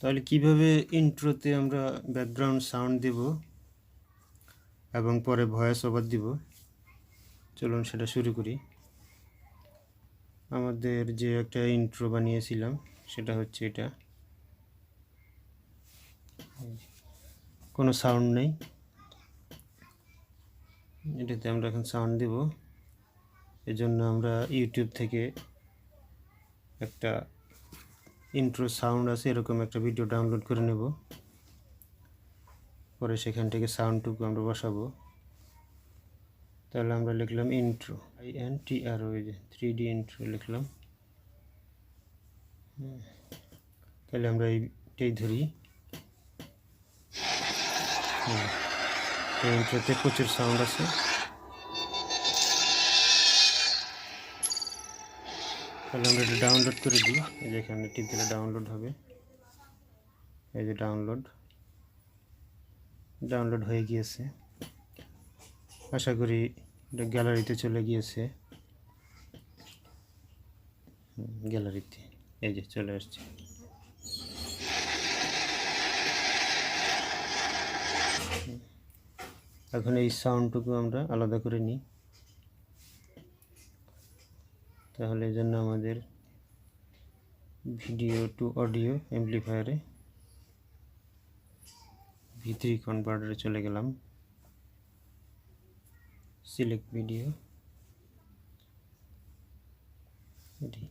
তাহলে কীভাবে ইন্ট্রোতে আমরা ব্যাকগ্রাউন্ড সাউন্ড দেব এবং পরে ভয়েস ওভার দিব? চলুন সেটা শুরু করি। আমাদের যে একটা ইন্ট্রো বানিয়েছিলাম, সেটা হচ্ছে এটা। কোনো সাউন্ড নেই। এটাতে আমরা এখন সাউন্ড দেব। এজন্য আমরা ইউটিউব থেকে একটা ইন্ট্রো সাউন্ড আছে, এরকম একটা ভিডিও ডাউনলোড করে নেব। পরে সেখান থেকে সাউন্ডটুকু আমরা বসাবো। তাহলে আমরা লিখলাম intro I N T R ওই যে থ্রি ডি ইন্ট্রো লিখলাম। তাহলে আমরা এইটাই ধরি। ইন্ট্রোতে প্রচুর সাউন্ড আছে। তাহলে আমরা এটা ডাউনলোড করে দিই। এই যে এখানে টিপ দিলে ডাউনলোড হবে। এই যে ডাউনলোড ডাউনলোড হয়ে গিয়েছে। আশা করি এটা গ্যালারিতে চলে গিয়েছে। গ্যালারিতে এই যে চলে আসছে। এখন এই সাউন্ডটুকু আমরা আলাদা করে নিই। তাহলে এই জন্য আমাদের ভিডিও টু অডিও অ্যাম্পলিফায়ারে ভি থ্রি কনভার্টারে চলে গেলাম। সিলেক্ট ভিডিও এটি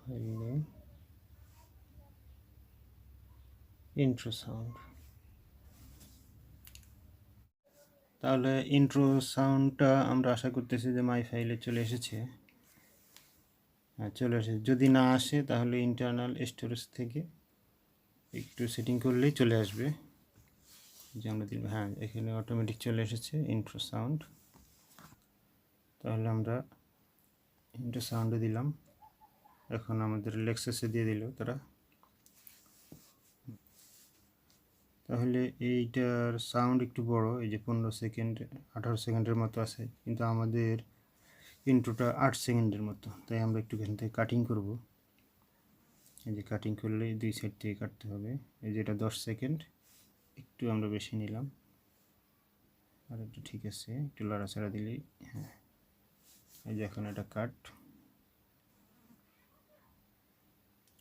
ফাইল তাহলে ইন্ট্রো সাউন্ডটা আমরা আশা করতেছি যে মাই ফাইলে চলে এসেছে। হ্যাঁ চলে এসেছে। যদি না আসে, তাহলে ইন্টারনাল স্টোরেজ থেকে একটু সেটিং করলেই চলে আসবে। যে আমরা দিলাম হ্যাঁ এখানে অটোমেটিক চলে এসেছে ইন্ট্রো সাউন্ড তাহলে আমরা ইন্ট্রো সাউন্ডে দিলাম। এখন আমাদের লেক্সাসে দিয়ে দিল তারা। তাহলে এইটার সাউন্ড একটু বড়, এই যে পনেরো সেকেন্ড আঠারো সেকেন্ডের মতো আছে, কিন্তু আমাদের ইন্ট্রোটা আট সেকেন্ডের মতো, তাই আমরা একটু এখান থেকে কাটিং করব। এই যে কাটিং করলে দুই সাইড থেকে কাটতে হবে, এই যে এটা দশ সেকেন্ড একটু আমরা বেশি নিলাম। আর একটু ঠিক আছে, একটু লড়াছাড়া দিলেই হ্যাঁ এই যে এখন এটা কাট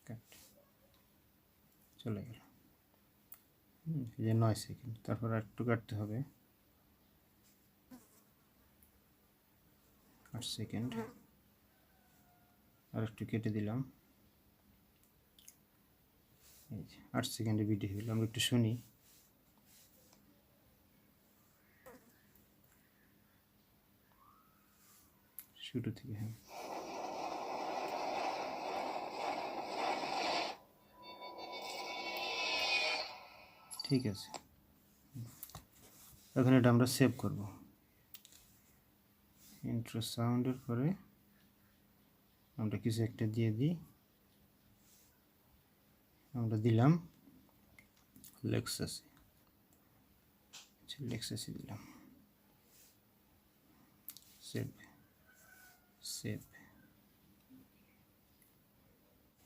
কাট চলে গেল। এই যে নয় সেকেন্ড তারপর একটু কাটতে হবে। আট সেকেন্ড আর একটু কেটে দিলাম। এই যে আট সেকেন্ডে ভিডিও হলো আমরা একটু শুনি। শুরু থেকে হ্যাঁ। ঠিক আছে। এখন এটা আমরা সেভ করব। ইন্ট্রো সাউন্ডের পরে আমরা কিছু একটা দিয়ে দিই। আমরা দিলাম লেক্সাসি আচ্ছা লেক্সাসি দিলাম। সেভ সেভ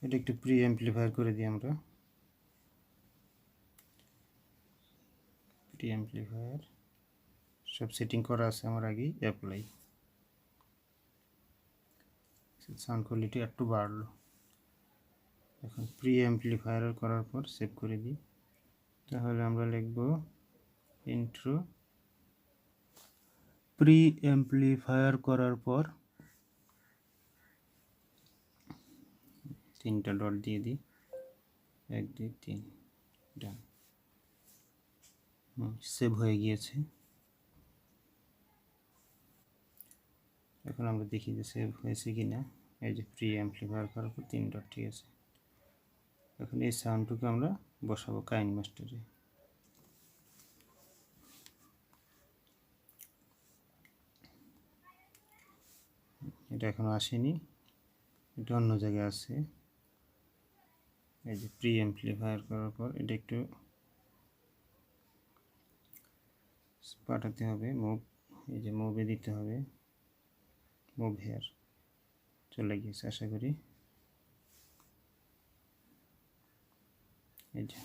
এটা একটু প্রি অ্যাম্পলিফায়ার করে দিই আমরা। প্রি অ্যাম্পলিফায়ার সব সেটিং করা আছে আমার আগেই অ্যাপ্লাই সাউন্ড কোয়ালিটি একটু বাড়লো। এখন প্রি অ্যাম্পলিফায়ার করার পর সেভ করে দিই। তাহলে আমরা লিখব ইন্ট্রো প্রি অ্যাম্পলিফায়ার করার পর তিনটা ডট দিয়ে দিই। এক, দুই, তিন ডান সেভ হয়ে গিয়েছে। এখন আমরা দেখি যে সেভ হয়েছে কি না এই যে প্রি অ্যাম্পলিফায়ার করার পর তিন ডট ঠিক আছে। এখন এই সাউন্ডটুকু আমরা বসাবো কাইন মাস্টারে এটা এখনও আসেনি। এটা অন্য জায়গায় আছে। এই যে প্রি অ্যাম্পলিফায়ার করার পর এটা একটু পাঠাতে হবে মুভ এই যে মুভে দিতে হবে। মুভ হেয়ার চলে গিয়েছে, আশা করি। এই যে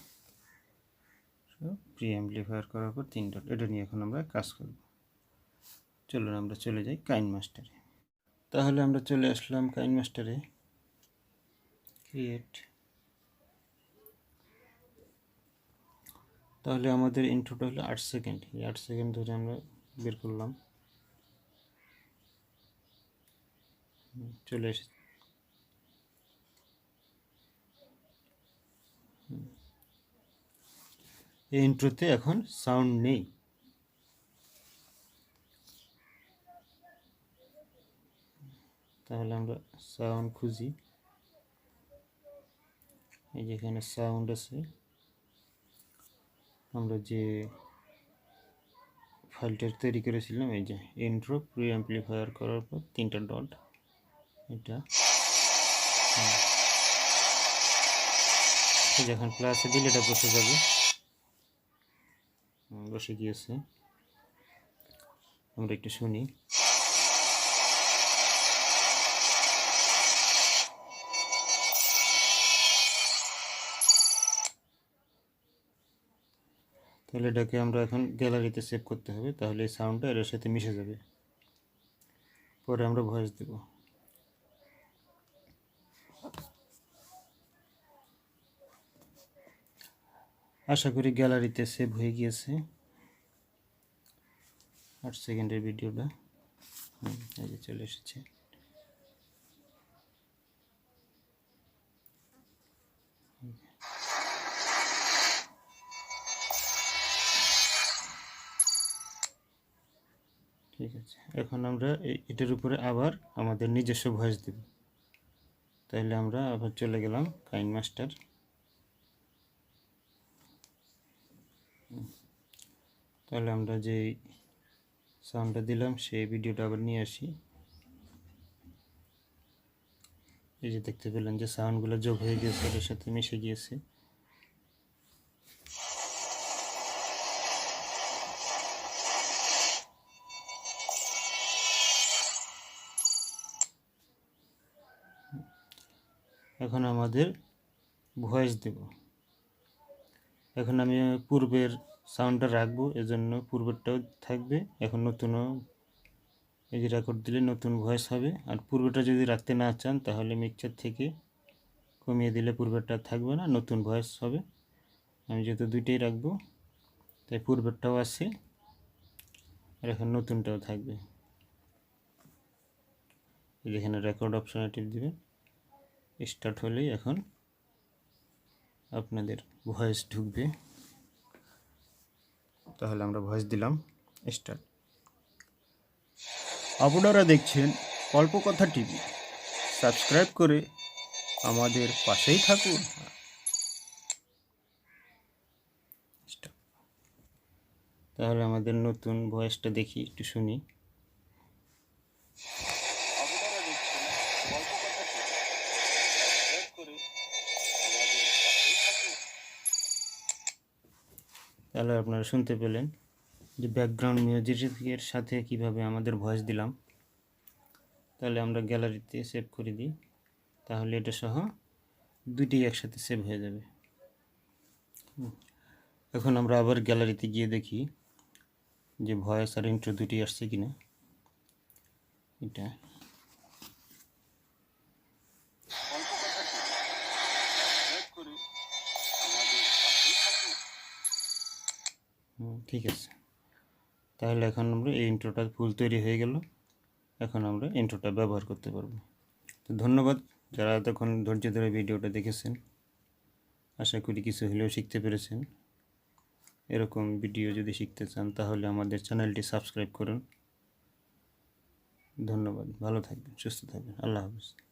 প্রি অ্যাম্পলিফায়ার করার পর তিন ডট এটা নিয়ে এখন আমরা কাজ করব। চলুন আমরা চলে যাই কাইন মাস্টারে। তাহলে আমরা চলে আসলাম কাইন মাস্টারে। ক্রিয়েট তাহলে আমাদের ইন্ট্রোটা হলো আট সেকেন্ড এই আট সেকেন্ড ধরে আমরা বের করলাম। চলে এসেছে। এই ইন্ট্রোতে এখন সাউন্ড নেই। তাহলে আমরা সাউন্ড খুঁজি। এই যেখানে সাউন্ড আছে। আমরা যে ফাইলটার তৈরি করেছিলাম, এই যে ইন্ট্রো প্রি অ্যাম্পলিফায়ার করার পর তিনটা ডট এটা। যখন প্লাসে দিলে এটা বসে যাবে। বসে গিয়েছে। আমরা একটু শুনি। তাহলে এটাকে আমরা এখন গ্যালারিতে সেভ করতে হবে, তাহলে এই সাউন্ডটা এর সাথে মিশে যাবে। পরে আমরা ভয়েস দেব। আশা করি গ্যালারিতে সেভ হয়ে গিয়েছে। আট সেকেন্ডের ভিডিওটা চলে এসেছে। ঠিক আছে। এখন আমরা এটার উপরে আবার আমাদের নিজস্ব ভয়েস দেব। তাহলে আমরা আবার চলে গেলাম কাইন মাস্টার। তাহলে আমরা যে সাউন্ডটা দিলাম, সেই ভিডিওটা আবার নিয়ে আসি। এই যে দেখতে পেলেন যে সাউন্ডগুলো যোগ হয়ে গিয়েছে এর সাথে মিশে গিয়েছে। এখন আমাদের ভয়েস দেব। এখন আমি পূর্বের সাউন্ডটা রাখব, এজন্য পূর্বেরটাও থাকবে। এখন নতুনও এই যে রেকর্ড দিলে নতুন ভয়েস হবে। আর পূর্বেটা যদি রাখতে না চান, তাহলে মিক্সার থেকে কমিয়ে দিলে পূর্বেরটা থাকবে না, নতুন ভয়েস হবে। আমি যেহেতু দুইটাই রাখব, তাই পূর্বেরটাও আছে, আর এখন নতুনটাও থাকবে। এখানে রেকর্ড অপশনে টিপ দিবেন। স্টার্ট হলেই এখন আপনাদের ভয়েস ঢুকবে। তাহলে আমরা ভয়েস দিলাম স্টার্ট আপনারা দেখছেন কল্পকথা টিভি। সাবস্ক্রাইব করে আমাদের পাশেই থাকুন. তাহলে আমাদের নতুন ভয়েসটা দেখি একটু শুনি আপনারা দেখছেন গল্পকথা টিভি সাবস্ক্রাইব করে আমাদের পাশেই থাকুন তাহলে আপনারা শুনতে পেলেন যে ব্যাকগ্রাউন্ড মিউজিকের সাথে কীভাবে আমাদের ভয়েস দিলাম। তাহলে আমরা গ্যালারিতে সেভ করে দিই। তাহলে এটা সহ দুইটি একসাথে সেভ হয়ে যাবে। এখন আমরা আবার গ্যালারিতে গিয়ে দেখি যে ভয়েস আর ইন্ট্রো দুটি আসছে কিনা। এটা গল্পকথা টিভি সাবস্ক্রাইব করে আমাদের পাশেই থাকুন হুম, ঠিক আছে। তাহলে এখন আমরা এই ইন্ট্রোটা ফুল তৈরি হয়ে গেল। এখন আমরা ইন্ট্রোটা ব্যবহার করতে পারব। তো ধন্যবাদ যারা এতক্ষণ ধৈর্য ধরে ভিডিওটা দেখেছেন। আশা করি কিছু হলেও শিখতে পেরেছেন। এরকম ভিডিও যদি শিখতে চান, তাহলে আমাদের চ্যানেলটি সাবস্ক্রাইব করুন। ধন্যবাদ। ভালো থাকবেন, সুস্থ থাকবেন। আল্লাহ হাফিজ।